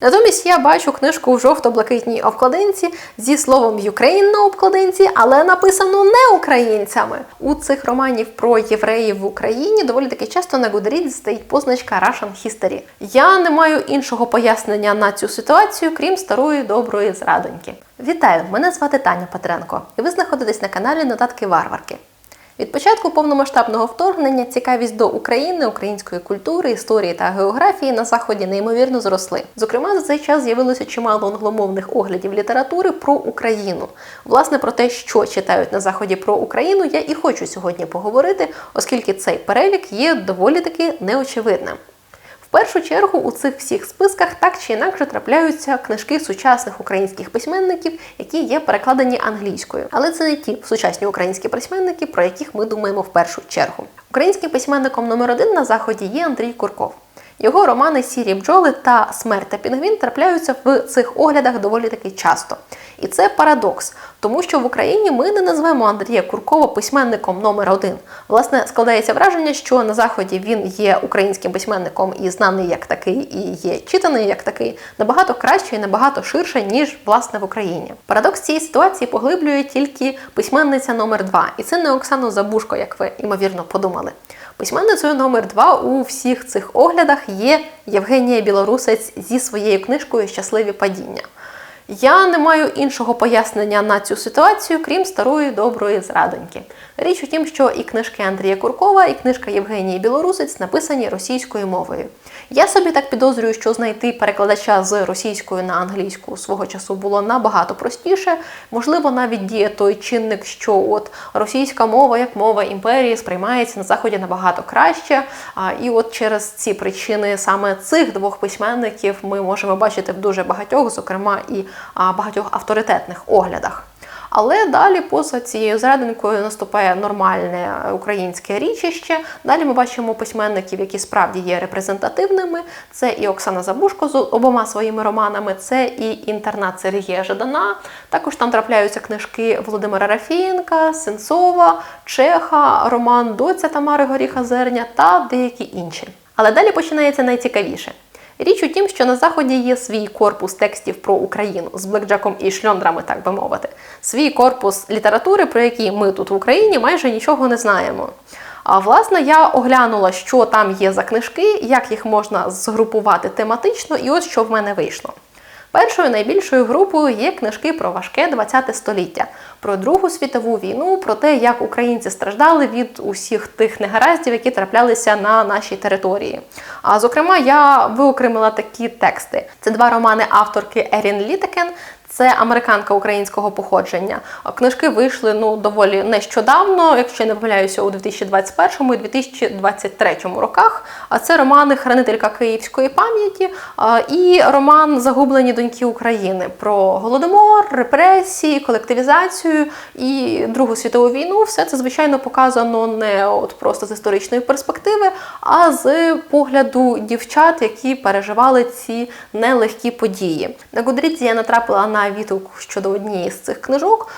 Натомість я бачу книжку в жовто-блакитній обкладинці зі словом Ukraine на обкладинці, але написано не українцями. У цих романів про євреїв в Україні доволі таки часто на Goodreads стоїть позначка Russian History. Я не маю іншого пояснення на цю ситуацію, крім старої доброї зрадоньки. Вітаю! Мене звати Таня Петренко, і ви знаходитесь на каналі Нотатки Варварки. Від початку повномасштабного вторгнення цікавість до України, української культури, історії та географії на заході неймовірно зросли. Зокрема, за цей час з'явилося чимало англомовних оглядів літератури про Україну. Власне про те, що читають на заході про Україну, я і хочу сьогодні поговорити, оскільки цей перелік є доволі таки неочевидним. В першу чергу у цих всіх списках так чи інакше трапляються книжки сучасних українських письменників, які є перекладені англійською. Але це не ті сучасні українські письменники, про яких ми думаємо в першу чергу. Українським письменником номер один на заході є Андрій Курков. Його романи Сірі бджоли та Смерть та Пінгвін трапляються в цих оглядах доволі таки часто. І це парадокс, тому що в Україні ми не назвемо Андрія Куркова письменником номер один. Власне, складається враження, що на заході він є українським письменником і знаний як такий, і є читаний як такий, набагато краще і набагато ширше, ніж власне в Україні. Парадокс цієї ситуації поглиблює тільки письменниця номер два, і це не Оксана Забушко, як ви ймовірно подумали. Письменницею номер два у всіх цих оглядах є Євгенія Білорусець зі своєю книжкою Щасливі падіння. Я не маю іншого пояснення на цю ситуацію, крім старої доброї зрадоньки. Річ у тім, що і книжки Андрія Куркова, і книжка Євгенії Білорусець написані російською мовою. Я собі так підозрюю, що знайти перекладача з російської на англійську свого часу було набагато простіше. Можливо, навіть діє той чинник, що от російська мова як мова імперії сприймається на заході набагато краще. А, І от через ці причини саме цих двох письменників ми можемо бачити в дуже багатьох, зокрема і багатьох авторитетних оглядах. Але далі, поза цією зрадинкою, наступає нормальне українське річище. Далі ми бачимо письменників, які справді є репрезентативними. Це і Оксана Забушко з обома своїми романами, це і інтернат Сергія Жадана. Також там трапляються книжки Володимира Рафієнка, Сенцова, Чеха, роман Доця Тамари Горіха Зерня та деякі інші. Але далі починається найцікавіше. Річ у тім, що на заході є свій корпус текстів про Україну з блекджеком і шльондрами, так би мовити, свій корпус літератури, про який ми тут в Україні майже нічого не знаємо. А власне я оглянула, що там є за книжки, як їх можна згрупувати тематично, і ось що в мене вийшло. Першою найбільшою групою є книжки про важке ХХ століття, про Другу світову війну, про те, як українці страждали від усіх тих негараздів, які траплялися на нашій території. А зокрема, я виокремила такі тексти: це два романи авторки Ерін Літекен. Це американка українського походження. Книжки вийшли ну доволі нещодавно, якщо я не помиляюся, у 2021 і 2023 роках. А це романи Хранителька київської пам'яті і роман Загублені доньки України про голодомор, репресії, колективізацію і Другу світову війну. Все це звичайно показано не от просто з історичної перспективи, а з погляду дівчат, які переживали ці нелегкі події. На Гудрідзі я натрапила на відгук щодо однієї з цих книжок.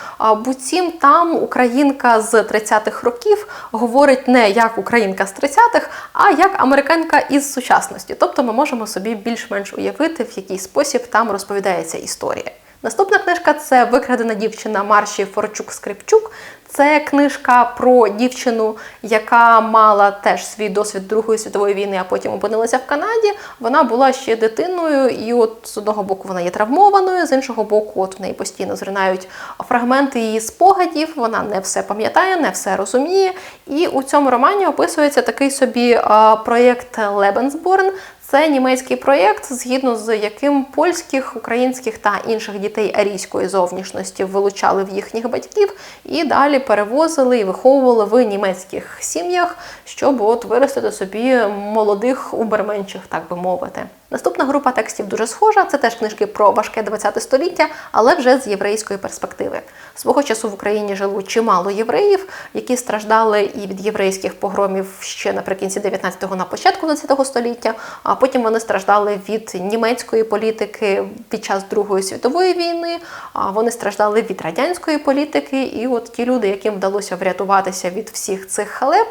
Буцім там українка з 30-х років говорить не як українка з 30-х, а як американка із сучасності. Тобто ми можемо собі більш-менш уявити, в який спосіб там розповідається історія. Наступна книжка це викрадена дівчина Марші Форчук-Скрипчук. Це книжка про дівчину, яка мала теж свій досвід Другої світової війни, а потім опинилася в Канаді. Вона була ще дитиною, і от з одного боку вона є травмованою, з іншого боку, от в неї постійно зринають фрагменти її спогадів. Вона не все пам'ятає, не все розуміє. І у цьому романі описується такий собі проєкт Лебенсборн. Це німецький проєкт, згідно з яким польських, українських та інших дітей арійської зовнішності вилучали в їхніх батьків і далі перевозили і виховували в німецьких сім'ях, щоб от виростити собі молодих уберменчих, так би мовити. Наступна група текстів дуже схожа. Це теж книжки про важке ХХ століття, але вже з єврейської перспективи. Свого часу в Україні жило чимало євреїв, які страждали і від єврейських погромів ще наприкінці 19-го, на початку 20 століття. А потім вони страждали від німецької політики під час Другої світової війни. А вони страждали від радянської політики. І от ті люди, яким вдалося врятуватися від всіх цих халеп,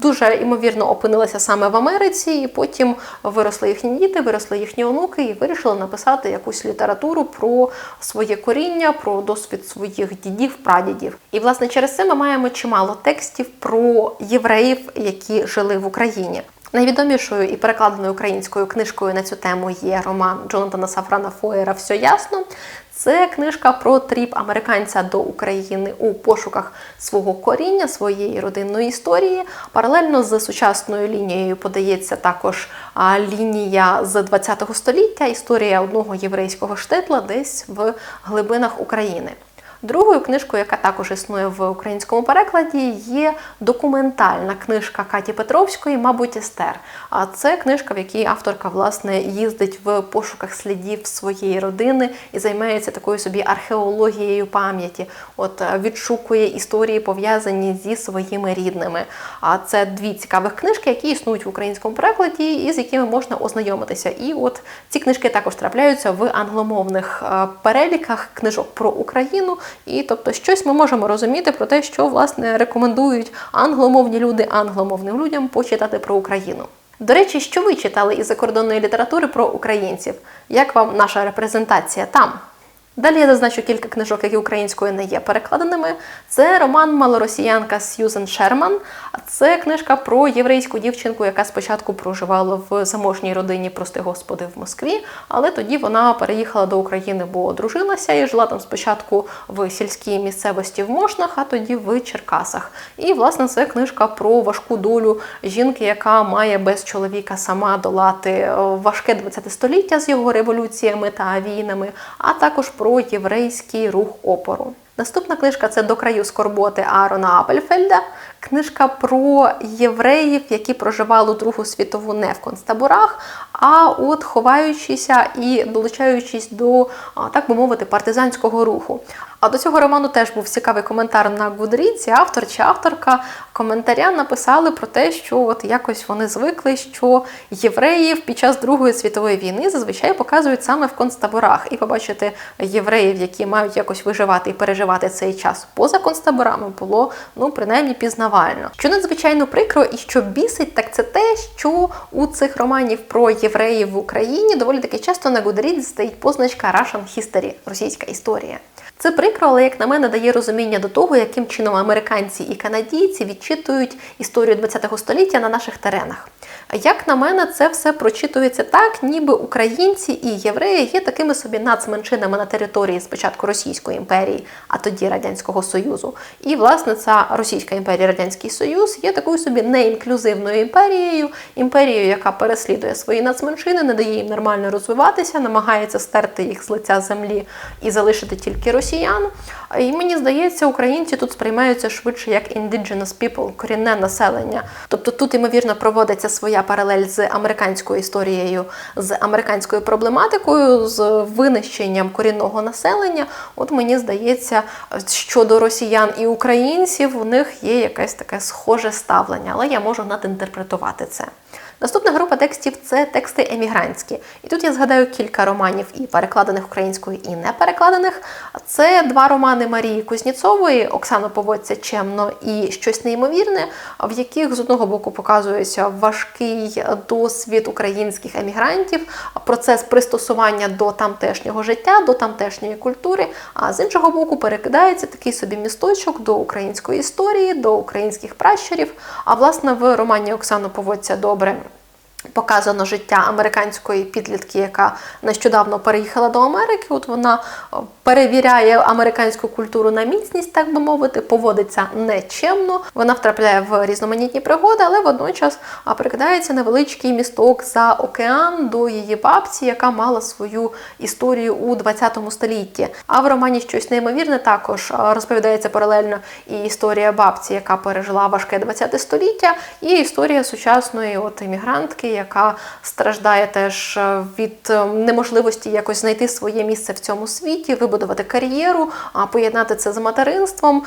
дуже ймовірно опинилися саме в Америці, і потім виросли їхні діти, виросли їхні онуки і вирішили написати якусь літературу про своє коріння, про досвід своїх дідів, прадідів. І власне через це ми маємо чимало текстів про євреїв, які жили в Україні. Найвідомішою і перекладеною українською книжкою на цю тему є роман Джонатана Сафрана Фоєра Все ясно. Це книжка про тріп американця до України у пошуках свого коріння, своєї родинної історії. Паралельно з сучасною лінією подається також лінія з 20 століття, історія одного єврейського штетла десь в глибинах України. Другою книжкою, яка також існує в українському перекладі, є документальна книжка Каті Петровської, мабуть, Естер. А це книжка, в якій авторка власне їздить в пошуках слідів своєї родини і займається такою собі археологією пам'яті. От е, відшукує історії, пов'язані зі своїми рідними. А це дві цікавих книжки, які існують в українському перекладі, і з якими можна ознайомитися. І от ці книжки також трапляються в англомовних е, переліках книжок про Україну. І тобто щось ми можемо розуміти про те, що власне рекомендують англомовні люди англомовним людям почитати про Україну. До речі, що ви читали із закордонної літератури про українців? Як вам наша репрезентація там? Далі я зазначу кілька книжок, які українською не є перекладеними. Це роман Малоросіянка Сьюзен Шерман. Це книжка про єврейську дівчинку, яка спочатку проживала в заможній родині, прости господи, в Москві, але тоді вона переїхала до України, бо одружилася і жила там спочатку в сільській місцевості в Мошнах, а тоді в Черкасах. І, власне, це книжка про важку долю жінки, яка має без чоловіка сама долати важке 20 століття з його революціями та війнами, а також про єврейський рух опору. Наступна книжка це до краю скорботи Аарона Апельфельда. Книжка про євреїв, які проживали Другу світову не в концтаборах, а от ховаючися і долучаючись до, так би мовити, партизанського руху. А до цього роману теж був цікавий коментар на Goodreads. Автор чи авторка коментаря написали про те, що от якось вони звикли, що євреїв під час Другої світової війни зазвичай показують саме в концтаборах. І побачити євреїв, які мають якось виживати і переживати цей час поза концтаборами, було ну принаймні пізнавально. Що надзвичайно прикро і що бісить, так це те, що у цих романів про євреїв в Україні доволі таки часто на Goodreads стоїть позначка Russian History – російська історія. Це прикро, але як на мене дає розуміння до того, яким чином американці і канадійці відчитують історію ХХ століття на наших теренах. Як на мене, це все прочитується так, ніби українці і євреї є такими собі нацменшинами на території спочатку Російської імперії, а тоді Радянського Союзу. І, власне, ця Російська імперія, Радянський Союз є такою собі неінклюзивною імперією, імперією, яка переслідує свої нацменшини, не дає їм нормально розвиватися, намагається стерти їх з лиця землі і залишити тільки росіян. І мені здається, українці тут сприймаються швидше як indigenous people, корінне населення. Тобто тут, ймовірно, проводиться своя паралель з американською історією, з американською проблематикою, з винищенням корінного населення. От мені здається, щодо росіян і українців у них є якесь таке схоже ставлення, але я можу надінтерпретувати це. Наступна група текстів це тексти емігрантські. І тут я згадаю кілька романів і перекладених українською, і не перекладених. Це два романи Марії Кузніцової Оксана поводься чемно і щось неймовірне, в яких з одного боку показується важкий досвід українських емігрантів, процес пристосування до тамтешнього життя, до тамтешньої культури. А з іншого боку, перекидається такий собі місточок до української історії, до українських пращурів. А власне в романі Оксана поводься добре. Показано життя американської підлітки, яка нещодавно переїхала до Америки. От вона перевіряє американську культуру на міцність, так би мовити, поводиться нечемно. Вона втрапляє в різноманітні пригоди, але водночас прикидається невеличкий місток за океан до її бабці, яка мала свою історію у 20 столітті. А в романі щось неймовірне також розповідається паралельно і історія бабці, яка пережила важке 20 століття, і історія сучасної от іммігрантки, яка страждає теж від неможливості якось знайти своє місце в цьому світі, вибудувати кар'єру, поєднати це з материнством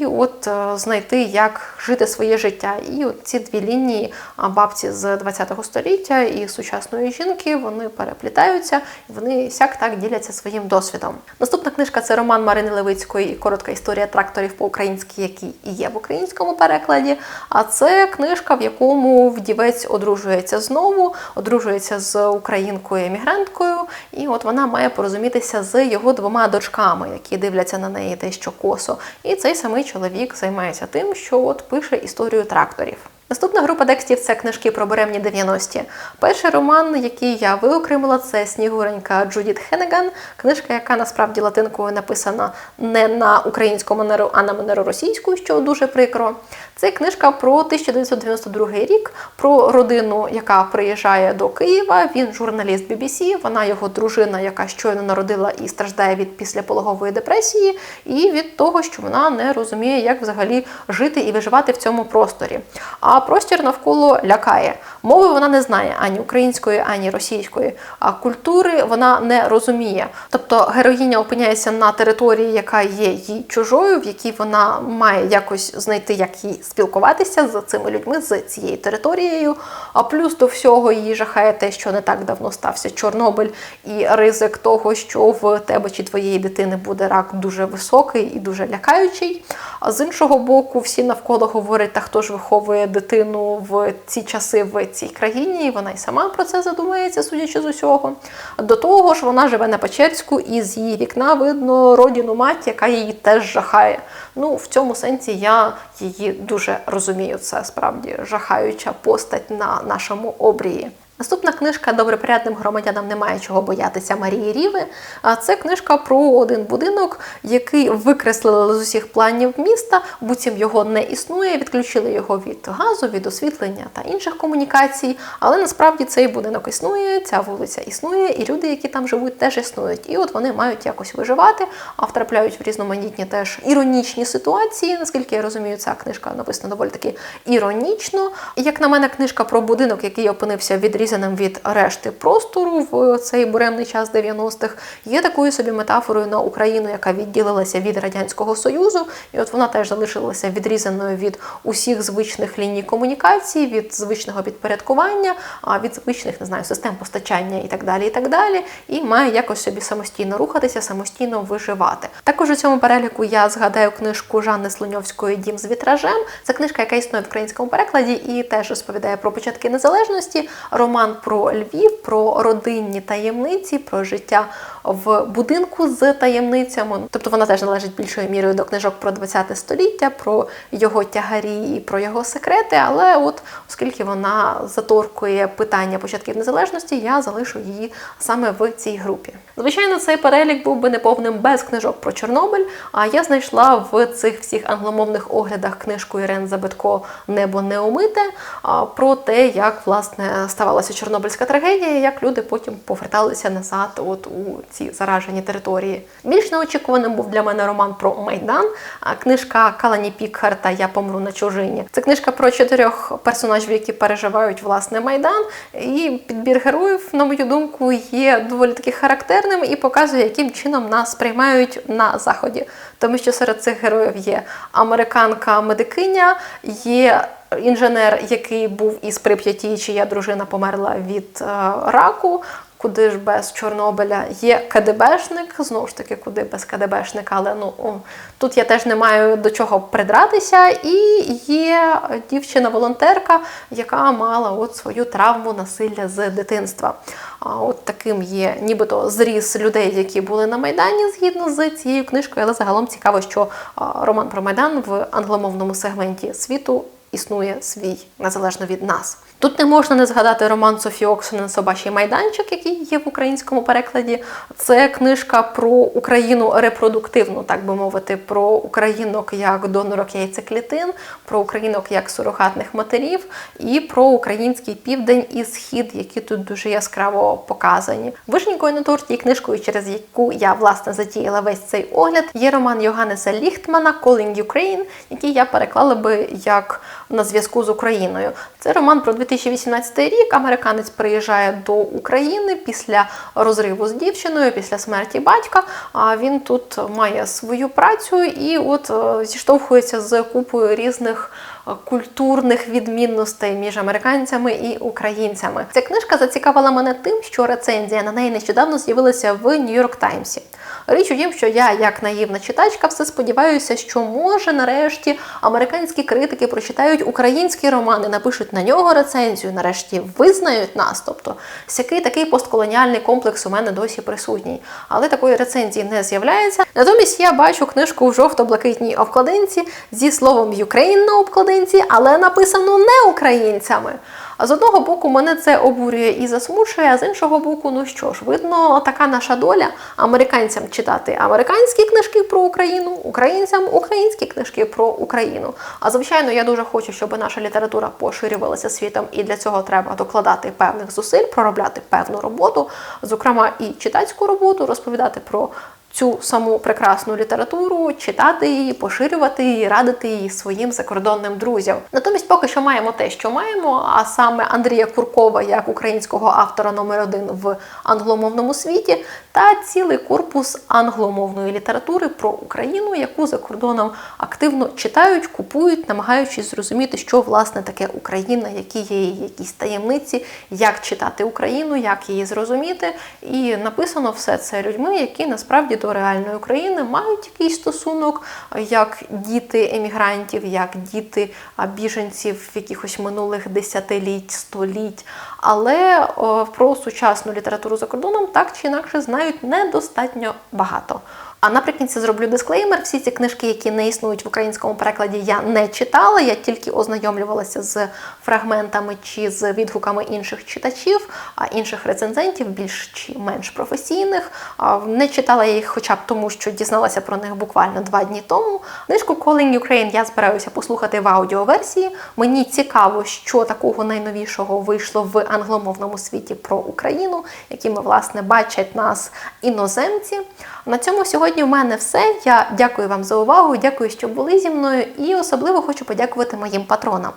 і от знайти, як жити своє життя. І от ці дві лінії бабці з 20-го століття і сучасної жінки вони переплітаються, вони сяк так діляться своїм досвідом. Наступна книжка це роман Марини Левицької Коротка історія тракторів по-українськи, який і є в українському перекладі. А це книжка, в якому вдівець одружується одружується знову, одружується з українкою емігранткою, і от вона має порозумітися з його двома дочками, які дивляться на неї дещо косо. І цей самий чоловік займається тим, що от пише історію тракторів. Наступна група текстів це книжки про буремні 90-ті. Перший роман, який я виокремила, це Снігуренька Джудіт Хенеган, книжка, яка насправді латинкою написана не на українську манеру, а на манеру російську, що дуже прикро. Це книжка про 1992 рік, про родину, яка приїжджає до Києва. Він журналіст BBC, вона його дружина, яка щойно народила і страждає від післяпологової депресії, і від того, що вона не розуміє, як взагалі жити і виживати в цьому просторі. А простір навколо лякає. Мови вона не знає ані української, ані російської, а культури вона не розуміє. Тобто героїня опиняється на території, яка є їй чужою, в якій вона має якось знайти, як їй спілкуватися з цими людьми з цією територією. А плюс до всього її жахає те, що не так давно стався Чорнобиль, і ризик того, що в тебе чи твоєї дитини буде рак дуже високий і дуже лякаючий. А з іншого боку, всі навколо говорять, та хто ж виховує дитину в ці часи в цій країні, і вона й сама про це задумається, судячи з усього. До того ж, вона живе на Печерську, і з її вікна видно родину мать, яка її теж жахає. Ну, в цьому сенсі я її дуже розумію. Це справді жахаюча постать на нашому обрії. Наступна книжка Добропорядним громадянам немає чого боятися Марії Ріви. А це книжка про один будинок, який викреслили з усіх планів міста, буцім його не існує, відключили його від газу, від освітлення та інших комунікацій. Але насправді цей будинок існує, ця вулиця існує, і люди, які там живуть, теж існують. І от вони мають якось виживати, а втрапляють в різноманітні теж іронічні ситуації. Наскільки я розумію, ця книжка написана доволі таки іронічно. Як на мене, книжка про будинок, який опинився відрізаним від решти простору в цей буремний час 90-х, є такою собі метафорою на Україну, яка відділилася від радянського союзу, і от вона теж залишилася відрізаною від усіх звичних ліній комунікації, від звичного підпорядкування, від звичних не знаю систем постачання і так далі. І так далі, і має якось собі самостійно рухатися, самостійно виживати. Також у цьому переліку я згадаю книжку Жанни Слоньовської Дім з вітражем. Це книжка, яка існує в українському перекладі, і теж розповідає про початки незалежності. Роман про Львів, про родинні таємниці, про життя в будинку з таємницями. Тобто вона теж належить більшою мірою до книжок про 20 століття, про його тягарі і про його секрети. Але от оскільки вона заторкує питання початків незалежності, я залишу її саме в цій групі. Звичайно, цей перелік був би неповним без книжок про Чорнобиль. А я знайшла в цих всіх англомовних оглядах книжку Ірен Забитко Небо не омите про те, як власне ставалася Чорнобильська трагедія, як люди потім поверталися назад, от у ці заражені території. Більш неочікуваним був для мене роман про Майдан, книжка Калані Пікхарта Я помру на чужині. Це книжка про чотирьох персонажів, які переживають власне Майдан. І підбір героїв, на мою думку, є доволі таки характерним і показує, яким чином нас приймають на заході. Тому що серед цих героїв є американка-медикиня, є інженер, який був із Прип'яті, чия дружина померла від е, раку. Куди ж без Чорнобиля є КДБшник, знову ж таки, куди без КДБшника, але ну о, тут я теж не маю до чого придратися. І є дівчина-волонтерка, яка мала от свою травму насилля з дитинства. А от таким є нібито зріз людей, які були на Майдані згідно з цією книжкою, але загалом цікаво, що роман про Майдан в англомовному сегменті світу існує свій незалежно від нас. Тут не можна не згадати роман Софі Оксонен Собачий майданчик, який є в українському перекладі. Це книжка про Україну репродуктивну, так би мовити, про українок як донорок яйцеклітин, про українок як сурогатних матерів, і про український південь і схід, які тут дуже яскраво показані. Вишенькою на торті книжкою, через яку я власне затіяла весь цей огляд, є роман Йоганнеса Ліхтмана Calling Ukraine, який я переклала би як на зв'язку з Україною. Це роман про 2018 рік. Американець приїжджає до України після розриву з дівчиною, після смерті батька. А він тут має свою працю і от е, зіштовхується з купою різних. е, Культурних відмінностей між американцями і українцями. Ця книжка зацікавила мене тим, що рецензія на неї нещодавно з'явилася в Нью-Йорк Таймсі. Річ у тім, що я, як наївна читачка, все сподіваюся, що може нарешті американські критики прочитають українські романи, напишуть на нього рецензію, нарешті визнають нас. Тобто, всякий такий постколоніальний комплекс у мене досі присутній. Але такої рецензії не з'являється. Натомість я бачу книжку в жовто-блакитній обкладинці зі словом Ukraine на обкладинці, але написано не українцями. А з одного боку, мене це обурює і засмучує, а з іншого боку, ну що ж, видно, така наша доля американцям читати американські книжки про Україну, українцям українські книжки про Україну. А звичайно, я дуже хочу, щоб наша література поширювалася світом, і для цього треба докладати певних зусиль, проробляти певну роботу, зокрема і читацьку роботу, розповідати про цю саму прекрасну літературу, читати її, поширювати її, радити її своїм закордонним друзям. Натомість, поки що маємо те, що маємо, а саме Андрія Куркова як українського автора номер один в англомовному світі, та цілий корпус англомовної літератури про Україну, яку за кордоном активно читають, купують, намагаючись зрозуміти, що власне таке Україна, які є її якісь таємниці, як читати Україну, як її зрозуміти. І написано все це людьми, які насправді до реальної України мають якийсь стосунок, як діти емігрантів, як діти біженців біженців якихось минулих десятиліть, століть. Але про сучасну літературу за кордоном так чи інакше знають недостатньо багато. А наприкінці зроблю дисклеймер. Всі ці книжки, які не існують в українському перекладі, я не читала. Я тільки ознайомлювалася з фрагментами чи з відгуками інших читачів, а інших рецензентів, більш чи менш професійних. Не читала я їх, хоча б тому, що дізналася про них буквально два дні тому. Книжку Calling Ukraine я збираюся послухати в аудіоверсії. Мені цікаво, що такого найновішого вийшло в англомовному світі про Україну, якими власне бачать нас іноземці. На цьому сьогодні в мене все. Я дякую вам за увагу, дякую, що були зі мною, і особливо хочу подякувати моїм патронам.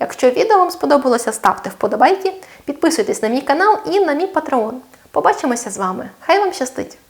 Якщо відео вам сподобалося, ставте вподобайки, підписуйтесь на мій канал і на мій патреон. Побачимося з вами. Хай вам щастить!